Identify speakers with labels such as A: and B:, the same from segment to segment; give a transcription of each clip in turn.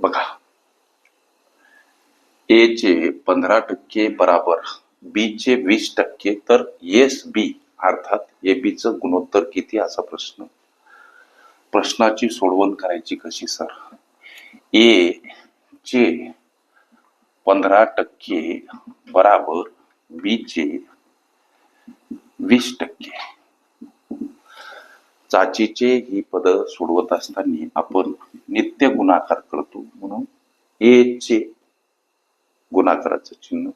A: बघा. ए चे पंधरा टक्के बराबर बी चे वीस टक्के तर एस बी अर्थात ए बी च गुणोत्तर किती असा प्रश्न. प्रश्नाची सोडवण करायची कशी सर ए चे पंधरा टक्के बराबर बी चे वीस टक्के. चाचीचे ही पद सोडवत असताना आपण नित्य गुणाकार ए चे गुणाकाराचं चिन्ह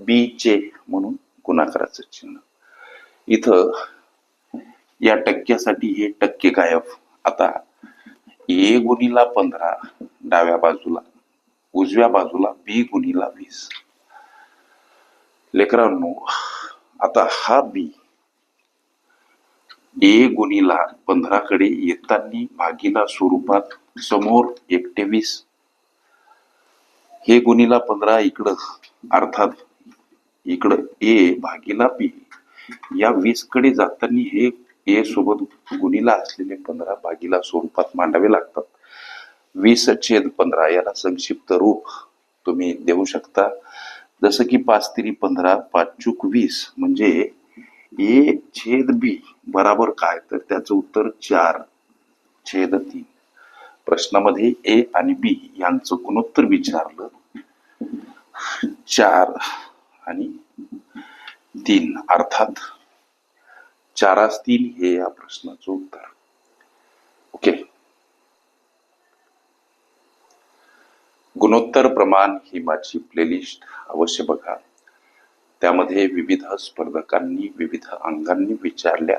A: बी चे म्हणून गुणाकाराचं चिन्ह. इथं या टक्क्यासाठी हे टक्के गायब. आता ए गुणीला पंधरा डाव्या बाजूला उजव्या बाजूला बी गुणीला वीस. लेकरांनो आता हा बी ए गुणीला पंधरा कडे येताना भागीला स्वरूपात समोर एकटे वीस हे गुणीला पंधरा इकडं अर्थात इकडं ए भागीला बी. या वीसकडे जाताना हे ए सोबत गुणीला असलेले पंधरा भागीला स्वरूपात मांडावे लागतात. वीस छेद पंधरा याला संक्षिप्त रूप तुम्ही देऊ शकता. जसं की पाच तिरी पंधरा पाच चूक वीस म्हणजे ए छेद बी बराबर काय? तर त्याचं उत्तर चार छेद तीन. प्रश्नामध्ये ए आणि बी यांचं गुणोत्तर विचारलं. चार आणि तीन अर्थात चारास तीन हे या प्रश्नाचं उत्तर. ओके. गुणोत्तर प्रमाण ही माझी प्लेलिस्ट अवश्य बघा. त्यामध्ये विविध स्पर्धकांनी विविध अंगांनी विचारल्या